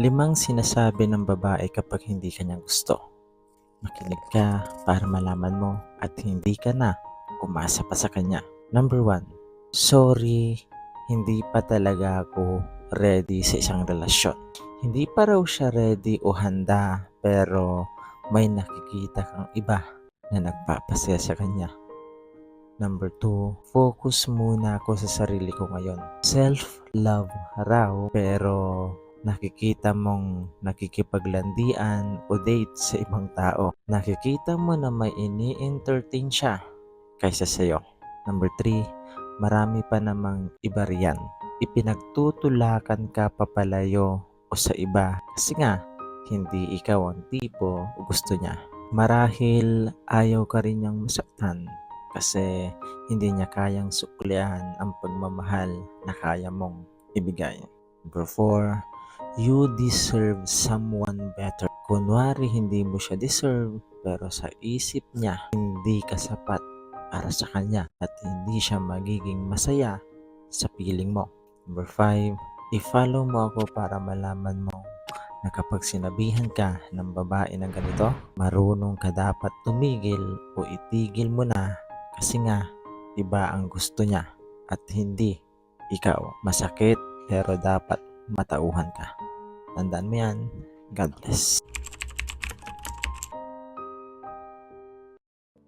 Limang sinasabi ng babae kapag hindi ka niya gusto. Makinig ka para malaman mo at hindi ka na umasa pa sa kanya. Number one, sorry, hindi pa talaga ako ready sa isang relasyon. Hindi pa raw siya ready o handa pero may nakikita kang iba na nagpapasaya sa kanya. Number two, focus muna ako sa sarili ko ngayon. Self-love raw pero nakikita mong nakikipaglandian o date sa ibang tao. Nakikita mo na may ini-entertain siya kaysa sa'yo. Number 3, marami pa namang iba riyan. Ipinagtutulakan ka papalayo o sa iba kasi nga hindi ikaw ang tipo o gusto niya. Marahil ayaw ka rin niyang masaktan kasi hindi niya kayang suklian ang pagmamahal na kaya mong ibigay. Number 4, you deserve someone better. Kunwari hindi mo siya deserve, pero sa isip niya, hindi ka sapat para sa kanya at hindi siya magiging masaya sa piling mo. Number 5, i-follow mo ako para malaman mo na kapag sinabihan ka ng babae ng ganito, marunong ka dapat tumigil o itigil mo na kasi nga iba ang gusto niya at hindi ikaw. Masakit pero dapat matauhan ka. Tandaan mo yan. God bless.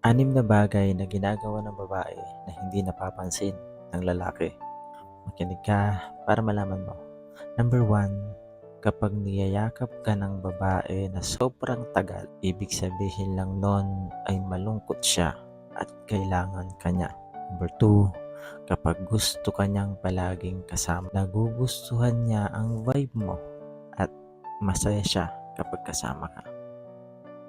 Anim na bagay na ginagawa ng babae na hindi napapansin ng lalaki. Makinig ka para malaman mo. Number one, kapag niyayakap ka ng babae na sobrang tagal, ibig sabihin lang nun ay malungkot siya at kailangan ka niya. Number two, kapag gusto ka niyang palaging kasama, nagugustuhan niya ang vibe mo masaya siya kapag kasama ka.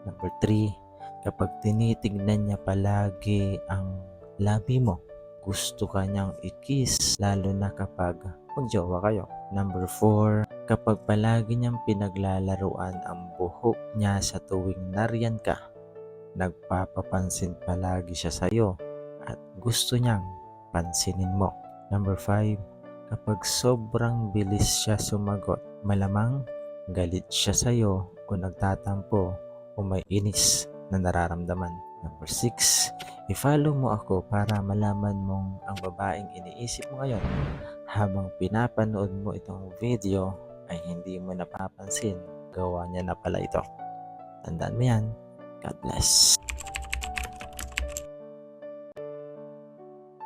Number three, kapag tinitignan niya palagi ang labi mo, gusto ka niyang i-kiss lalo na kapag magjowa kayo. Number 4, kapag palagi niyang pinaglalaruan ang buhok niya sa tuwing nariyan ka, nagpapapansin palagi siya sa iyo at gusto niyang pansinin mo. Number 5, kapag sobrang bilis siya sumagot, malamang galit siya sa iyo o nagtatampo o may inis na nararamdaman. Number 6, i-follow mo ako para malaman mong ang babaeng iniisip mo ngayon habang pinapanood mo itong video ay hindi mo napapansin gawa niya na pala ito. Tandaan mo yan. God bless.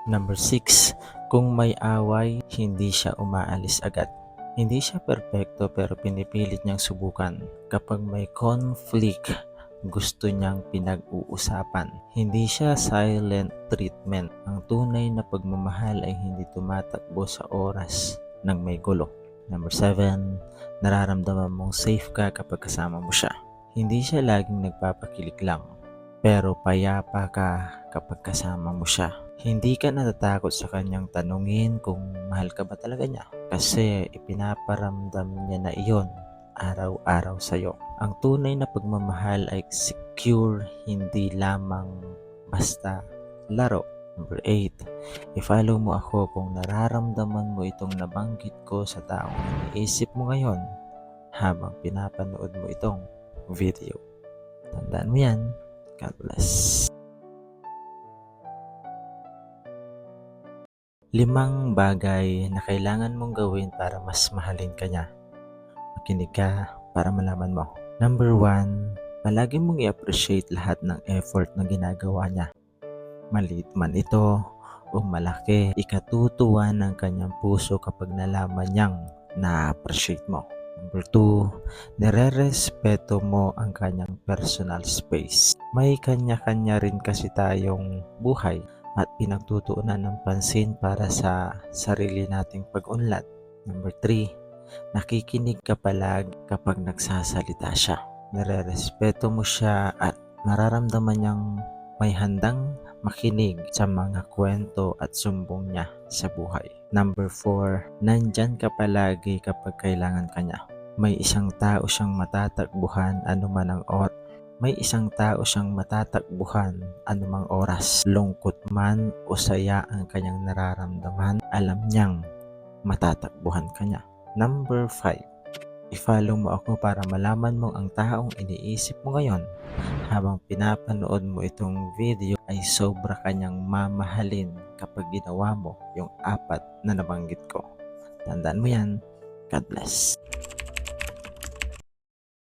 Number 6. Kung may away, hindi siya umaalis agad. Hindi siya perpekto pero pinipilit niyang subukan. Kapag may conflict, gusto niyang pinag-uusapan. Hindi siya silent treatment. Ang tunay na pagmamahal ay hindi tumatakbo sa oras ng may gulo. Number 7, nararamdaman mong safe ka kapag kasama mo siya. Hindi siya laging nagpapakilig lang, pero payapa ka kapag kasama mo siya. Hindi ka natatakot sa kanyang tanungin kung mahal ka ba talaga niya kasi ipinaparamdam niya na iyon araw-araw sa iyo. Ang tunay na pagmamahal ay secure, hindi lamang basta laro. Number 8. I-follow mo ako kung nararamdaman mo itong nabanggit ko sa taong iniisip mo ngayon habang pinapanood mo itong video. Tandaan mo yan. God bless. Limang bagay na kailangan mong gawin para mas mahalin ka niya. Makinig ka para malaman mo. Number one, palagi mong i-appreciate lahat ng effort na ginagawa niya. Maliit man ito o malaki, ikatutuwa ng kanyang puso kapag nalaman niyang na-appreciate mo. Number two, nire-respeto mo ang kanyang personal space. May kanya-kanya rin kasi tayong buhay at pinagtutuunan ng pansin para sa sarili nating pag-unlad. Number three, nakikinig ka palagi kapag nagsasalita siya. Nire-respeto mo siya at nararamdaman niyang may handang makinig sa mga kwento at sumbong niya sa buhay. Number 4, nandyan ka palagi kapag kailangan ka niya. May isang tao siyang matatakbuhan anuman ang or may isang tao siyang matatakbuhan anumang oras. Lungkot man o saya ang kanyang nararamdaman, alam niyang matatakbuhan ka niya. Number 5, I-follow mo ako para malaman mo ang taong iniisip mo ngayon habang pinapanood mo itong video ay sobra kanyang mamahalin kapag ginawa mo yung apat na nabanggit ko. Tandaan mo yan. God bless.